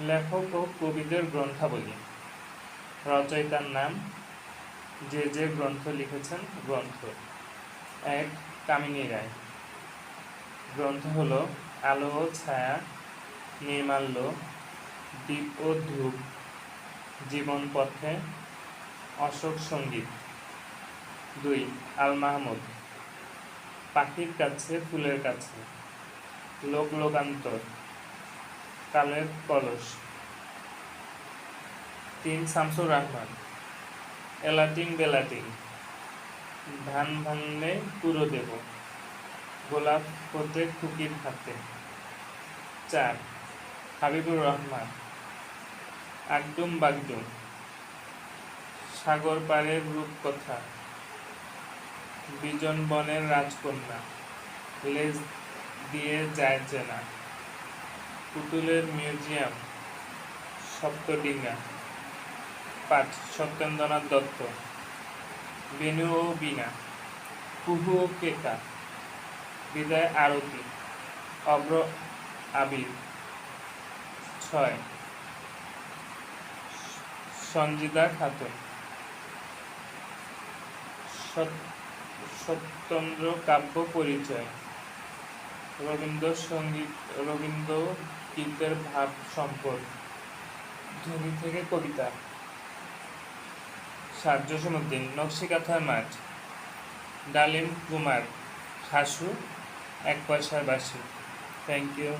লেখক ও কবিদের গ্রন্থাবলী। রচয়িতার নাম যে যে গ্রন্থ লিখেছেন গ্রন্থ। এক, কামিনী রায়। গ্রন্থ হলো আলো ও ছায়া, নির্মাল্য দ্বীপ ও ধূপ, জীবন পথে অশোক সংগীত। দুই, আল মাহমুদ। পাখির কাছে, ফুলের কাছে। লোক, লোকান্তর। কালের কলস। তিন শামসুর রহমান। এলাটিং বেলাটিং ধান ভাঙলে পুরো দেব। গোলাপ হতে খুকির হাতে। চার, হাবিবুর রহমান। আগডুম বাগডুম সাগর পাড়ের রূপকথা। বিজন বনের রাজকন্যা। লেজ দিয়ে যায় চেনা। পুতুলের মিউজিয়াম সপ্তডিঙ্গা পাঠ সত্যেন্দ্রনাথ দত্ত বেনু ও বিনা কুহু ও কেতা, বিদায় আরতি, অব্র আবির। ছয়, সঞ্জিদা খাতুন। সত- সত্যেন্দ্র কাব্য পরিচয়। রবীন্দ্র সংগীত, রবীন্দ্র গীতের ভাব সম্পদ। ধ্বনি থেকে কবিতা। সার্য সমুদ্দিন নকশিকাথার মাঠ। ডালিম কুমার শাশু এক পয়সার বাসি থ্যাংক ইউ